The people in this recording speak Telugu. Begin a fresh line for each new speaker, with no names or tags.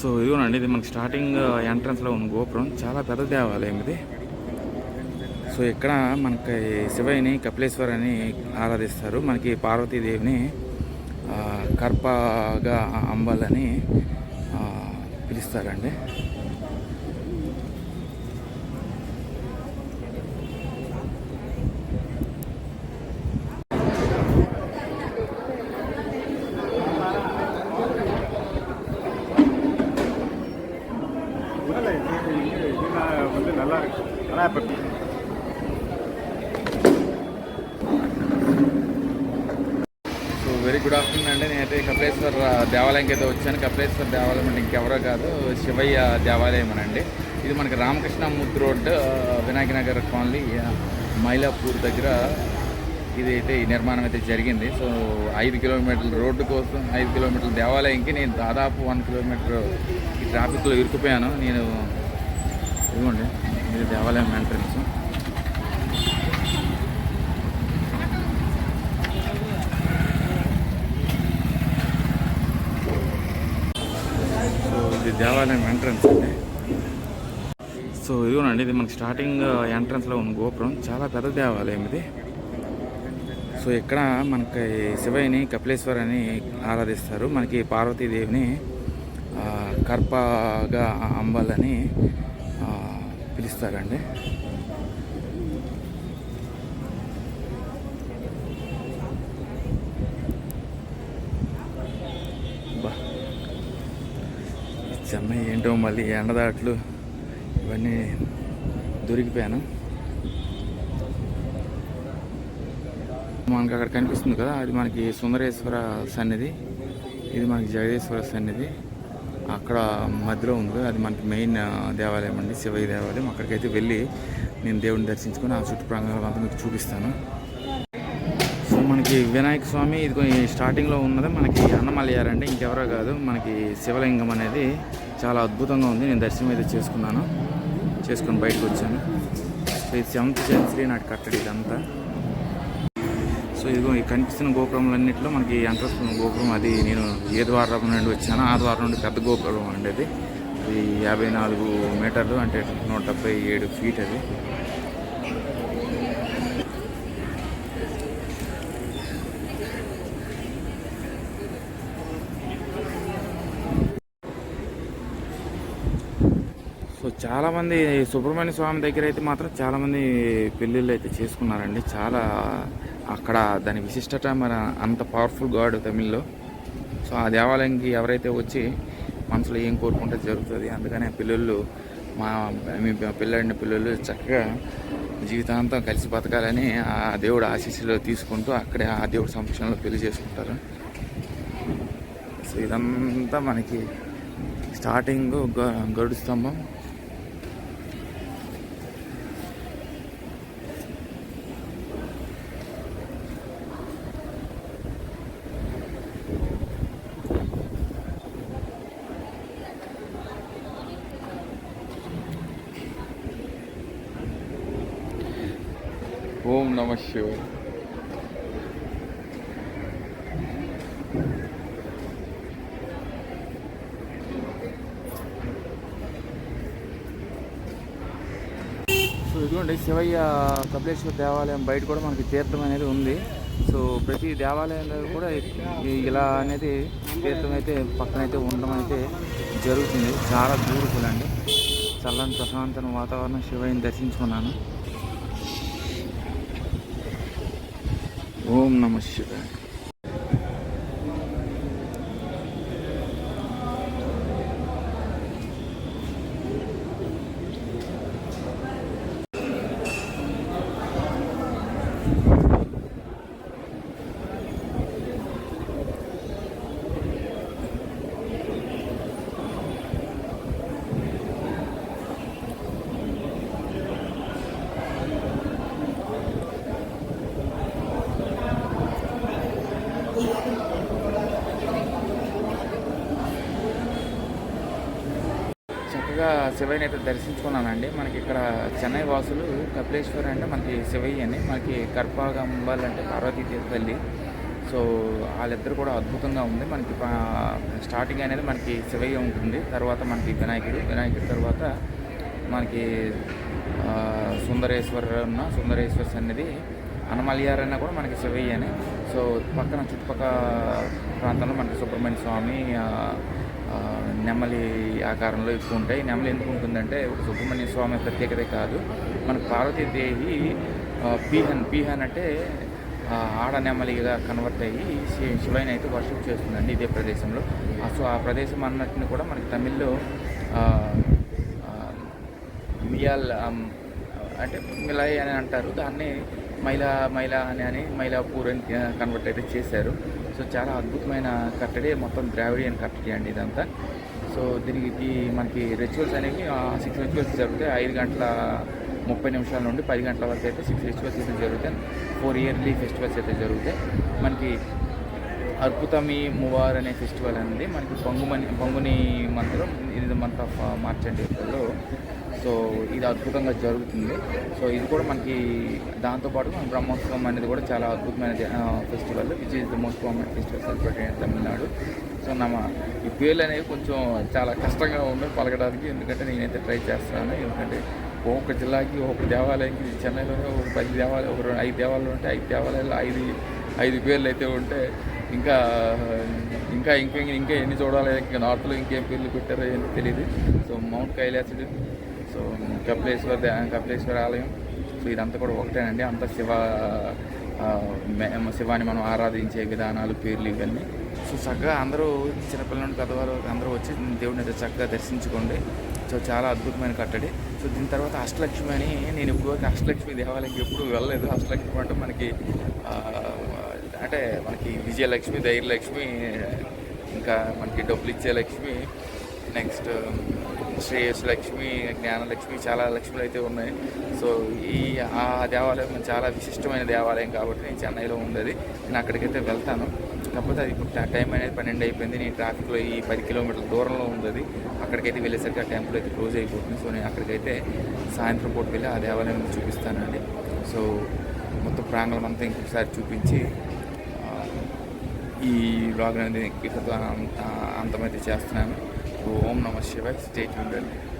సో ఇదిగోనండి ఇది మనకి స్టార్టింగ్ ఎంట్రన్స్లో ఉన్న గోపురం. చాలా పెద్ద దేవాలయం ఇది. సో ఇక్కడ మనకి శివయ్యని కపిలేశ్వర్ అని ఆరాధిస్తారు. మనకి పార్వతీదేవిని కర్పగా అంబాలని ఆ, పిలుస్తారండి. సో వెరీ గుడ్ ఆఫ్టర్నూన్ అండి నేనైతే కపిలేశ్వర్ దేవాలయంకి అయితే వచ్చాను. కపిలేశ్వర దేవాలయం అంటే ఇంకెవరో కాదు శివయ్య దేవాలయం అనండి. ఇది మనకి రామకృష్ణ ముద్దు రోడ్డు వినాయక నగర్ కాలనీ మైలాపూర్ దగ్గర ఇది అయితే ఈ నిర్మాణం అయితే జరిగింది. సో ఐదు కిలోమీటర్ల రోడ్డు కోసం ఐదు కిలోమీటర్ల దేవాలయంకి నేను దాదాపు వన్ కిలోమీటర్ ఈ ట్రాఫిక్లో ఇరుకుపోయాను నేను ఇవ్వండి ఇది దేవాలయం ఎంట్రన్స్. సో ఇది దేవాలయం ఎంట్రన్స్ అండి. సో ఇదిగోనండి ఇది మనకి స్టార్టింగ్ ఎంట్రన్స్లో ఉన్న గోపురం. చాలా పెద్ద దేవాలయం ఇది. సో ఇక్కడ మనకి శివయ్యని కపిలేశ్వర్ అని ఆరాధిస్తారు. మనకి పార్వతీదేవిని ఆ, కర్పగా అని ఆ, పిలుస్తారండి చెన్నై ఏంటో మళ్ళీ ఎండదాట్లు ఇవన్నీ దొరికిపోయాను. మనకి అక్కడ కనిపిస్తుంది కదా అది మనకి సుందరేశ్వర సన్నిధి. ఇది మనకి జగదీశ్వర సన్నిధి. అక్కడ మధ్యలో ఉంది అది మనకి మెయిన్ దేవాలయం అండి శివయ్య దేవాలయం. అక్కడికైతే వెళ్ళి నేను దేవుడిని దర్శించుకొని ఆ చుట్టూ ప్రాంగణాలు అంతా మీకు చూపిస్తాను. సో మనకి వినాయక స్వామి ఇది కొన్ని స్టార్టింగ్లో ఉన్నది మనకి అన్నమల్లయ్యారంటే ఇంకెవరో కాదు. మనకి శివలింగం అనేది చాలా అద్భుతంగా ఉంది. నేను దర్శనం అయితే చేసుకున్నాను చేసుకొని బయటకు వచ్చాను. సో ఇది సెవెంత్ సెంచరీ నాటి కట్టడి ఇదంతా. సో ఇదిగో ఈ కనిపిస్తున్న గోపురములన్నింటిలో మనకి ఎంట్రన్స్ గోపురం అది నేను ఏ ద్వారం నుండి వచ్చాను ఆ ద్వారం నుండి పెద్ద గోపురం అండి అది. అది యాభై నాలుగు మీటర్లు అంటే నూట డెబ్బై ఏడు ఫీట్ అది. చాలామంది సుబ్రహ్మణ్య స్వామి దగ్గర అయితే మాత్రం చాలామంది పెళ్ళిళ్ళు అయితే చేసుకున్నారండి. చాలా అక్కడ దాని విశిష్టత మన అంత పవర్ఫుల్ గాడ్ తమిళ్ళో. సో ఆ దేవాలయంకి ఎవరైతే వచ్చి మనసులో ఏం కోరుకుంటే జరుగుతుంది. అందుకనే ఆ పిల్లలు మా మీ పిల్లడిన పిల్లలు చక్కగా జీవితాంతం కలిసి బతకాలని ఆ దేవుడు ఆశీస్సులు తీసుకుంటూ అక్కడే ఆ దేవుడి సంరక్షణలో పెళ్ళి చేసుకుంటారు. సో ఇదంతా మనకి స్టార్టింగ్ గ- గరుడు స్తంభం. ఓం నమ శివాయ. సో ఇదిగోండి శివయ్య కపిలేశ్వర దేవాలయం బయట కూడా మనకి తీర్థం అనేది ఉంది. సో ప్రతి దేవాలయంలో కూడా ఈ- ఇలా అనేది తీర్థం అయితే పక్కన అయితే ఉండడం అయితే జరుగుతుంది. చాలా బ్యూటిఫుల్ అండి. చల్లని ప్రశాంతమైన వాతావరణం శివయ్యని దర్శించుకున్నాను. ఓం నమ శివాయ రీసెంట్గా శివయ్యని అయితే దర్శించుకున్నానండి. మనకి ఇక్కడ చెన్నై వాసులు కపిలేశ్వర్ అంటే మనకి శివయ్య అని మనకి కర్పాగంబల్ అంటే పార్వతీ తీర్థల్లి సో వాళ్ళిద్దరు కూడా అద్భుతంగా ఉంది. మనకి స్టార్టింగ్ అనేది మనకి శివయ్య ఉంటుంది. తర్వాత మనకి వినాయకుడు. వినాయకుడి తర్వాత మనకి ఆ, సుందరేశ్వర ఉన్న సుందరేశ్వర సన్నిధి అనమలియారన్న కూడా మనకి శివయ్య అని సో పక్కన చుట్టుపక్కల ప్రాంతంలో మనకి సుబ్రహ్మణ్య స్వామి నెమలి ఆకారంలో ఎక్కువ ఉంటాయి. నెమలి ఎందుకు ఉంటుందంటే ఇప్పుడు సుబ్రహ్మణ్య స్వామి ప్రత్యేకత కాదు. మనకు పార్వతీదేవి పీహన్ పీహన్ అంటే ఆడ నెమలిగా కన్వర్ట్ అయ్యి శివైన అయితే వర్షిప్ చేస్తుందండి ఇదే ప్రదేశంలో. సో ఆ ప్రదేశం అన్నట్టుని కూడా మనకి తమిళ్ళో మియాల్ అంటే మిలాయ్ అని అంటారు. దాన్ని మైలా మైలా అని అని మైలాపూర్ అని కన్వర్ట్ అయితే చేశారు. సో చాలా అద్భుతమైన కట్టడి మొత్తం ద్రావిడియన్ కట్టడి అండి ఇదంతా. సో దీనికి మనకి రిచువల్స్ అనేవి సిక్స్ రిచువల్స్ జరుగుతాయి. ఐదు గంటల ముప్పై నిమిషాల నుండి పది గంటల వరకు అయితే సిక్స్ రిచువల్స్ అయితే జరుగుతాయి. ఫోర్ ఇయర్లీ ఫెస్టివల్స్ అయితే జరుగుతాయి. మనకి అద్భుతమి మువార్ అనే ఫెస్టివల్ అనేది మనకి పొంగుమని పొంగుని మంత్రం ఇది మంత్ ఆఫ్ మార్చ్ అండ్ ఏప్రిల్లో సో ఇది అద్భుతంగా జరుగుతుంది. సో ఇది కూడా మనకి దాంతోపాటు మన బ్రహ్మోత్సవం అనేది కూడా చాలా అద్భుతమైన festival. Which is the most common festival celebrate in Tamil Nadu. So నా ఈ పేర్లు అనేవి కొంచెం చాలా కష్టంగా ఉన్నాయి పలకడానికి ఎందుకంటే నేనైతే ట్రై చేస్తాను. ఎందుకంటే ఒక్కొక్క జిల్లాకి ఒక్కొక్క దేవాలయంకి చెన్నైలోనే ఒక పది దేవాలయం ఒక రెండు- ఐదు దేవాలయాలు ఉంటాయి ఐదు దేవాలయాలు ఐదు ఐదు పేర్లు అయితే ఉంటే ఇంకా ఇంకా ఇంకా ఇంకా ఎన్ని చూడాలి ఇంకా నార్త్లో ఇంకేం పేర్లు పెట్టారో ఏమో తెలియదు సో మౌంట్ కైలాసుడు సో కపిలేశ్వర దే- కపిలేశ్వర ఆలయం. సో ఇదంతా కూడా ఒకటేనండి. అంత శివ శివాన్ని శివాని మనం ఆరాధించే విధానాలు పేర్లు ఇవన్నీ. సో చక్కగా అందరూ చిన్నపిల్లల నుండి పెద్దవారు అందరూ వచ్చి దేవుడిని అయితే చక్కగా దర్శించుకోండి. సో చాలా అద్భుతమైన కట్టడి. సో దీని తర్వాత అష్టలక్ష్మి అని నేను ఇప్పుడు అష్టలక్ష్మి దేవాలయంకి ఎప్పుడు వెళ్ళలేదు. అష్టలక్ష్మి అంటే మనకి అంటే మనకి విజయలక్ష్మి ధైర్యలక్ష్మి ఇంకా మనకి డబ్బులు ఇచ్చే లక్ష్మి నెక్స్ట్ శ్రేయస్ లక్ష్మి జ్ఞానలక్ష్మి చాలా లక్ష్ములు అయితే ఉన్నాయి. సో ఈ ఆ దేవాలయం చాలా విశిష్టమైన దేవాలయం కాబట్టి నేను చెన్నైలో ఉండేది. నేను అక్కడికైతే వెళ్తాను. కాకపోతే అది ఇప్పుడు టైం అనేది పన్నెండు అయిపోయింది. నేను ట్రాఫిక్లో ఈ పది కిలోమీటర్ల దూరంలో ఉంది అక్కడికైతే వెళ్ళేసరికి ఆ టెంపుల్ అయితే క్లోజ్ అయిపోతుంది. సో నేను అక్కడికైతే సాయంత్రం పూట వెళ్ళి ఆ దేవాలయం చూపిస్తానండి సో మొత్తం ప్రాంగణం అంతా ఇంకొకసారి చూపించి ఈ బ్లాగ్ అనేది అంతమైతే చేస్తున్నాను. ఓం నమ శివాయ్ స్టేట్ ఉండండి